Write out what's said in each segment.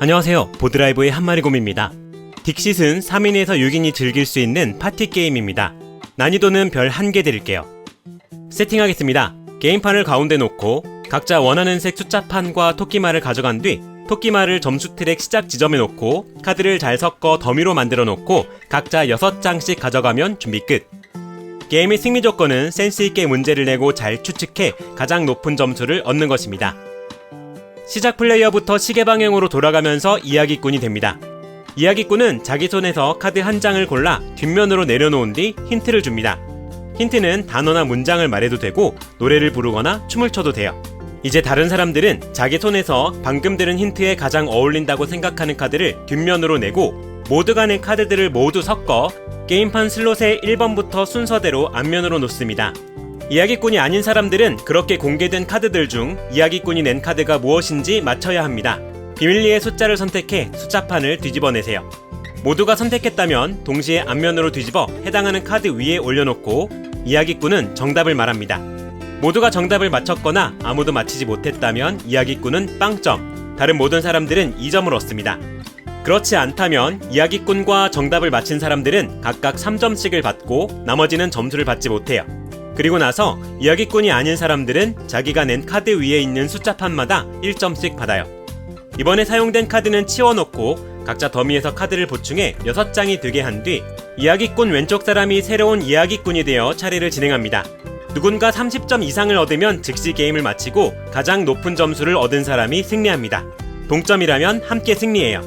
안녕하세요. 보드라이브의 한마리곰입니다. 딕싯은 3인에서 6인이 즐길 수 있는 파티 게임입니다. 난이도는 별 1개 드릴게요. 세팅하겠습니다. 게임판을 가운데 놓고 각자 원하는 색 숫자판과 토끼말을 가져간 뒤 토끼말을 점수 트랙 시작 지점에 놓고 카드를 잘 섞어 더미로 만들어 놓고 각자 6장씩 가져가면 준비 끝. 게임의 승리 조건은 센스 있게 문제를 내고 잘 추측해 가장 높은 점수를 얻는 것입니다. 시작 플레이어부터 시계 방향으로 돌아가면서 이야기꾼이 됩니다. 이야기꾼은 자기 손에서 카드 한 장을 골라 뒷면으로 내려놓은 뒤 힌트를 줍니다. 힌트는 단어나 문장을 말해도 되고 노래를 부르거나 춤을 춰도 돼요. 이제 다른 사람들은 자기 손에서 방금 들은 힌트에 가장 어울린다고 생각하는 카드를 뒷면으로 내고 모두가 낸 카드들을 모두 섞어 게임판 슬롯의 1번부터 순서대로 앞면으로 놓습니다. 이야기꾼이 아닌 사람들은 그렇게 공개된 카드들 중 이야기꾼이 낸 카드가 무엇인지 맞춰야 합니다. 비밀리에 숫자를 선택해 숫자판을 뒤집어내세요. 모두가 선택했다면 동시에 앞면으로 뒤집어 해당하는 카드 위에 올려놓고 이야기꾼은 정답을 말합니다. 모두가 정답을 맞췄거나 아무도 맞히지 못했다면 이야기꾼은 빵점, 다른 모든 사람들은 2점을 얻습니다. 그렇지 않다면 이야기꾼과 정답을 맞힌 사람들은 각각 3점씩을 받고 나머지는 점수를 받지 못해요. 그리고 나서 이야기꾼이 아닌 사람들은 자기가 낸 카드 위에 있는 숫자판마다 1점씩 받아요. 이번에 사용된 카드는 치워놓고 각자 더미에서 카드를 보충해 6장이 되게 한 뒤 이야기꾼 왼쪽 사람이 새로운 이야기꾼이 되어 차례를 진행합니다. 누군가 30점 이상을 얻으면 즉시 게임을 마치고 가장 높은 점수를 얻은 사람이 승리합니다. 동점이라면 함께 승리해요.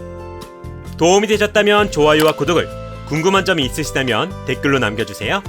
도움이 되셨다면 좋아요와 구독을, 궁금한 점이 있으시다면 댓글로 남겨주세요.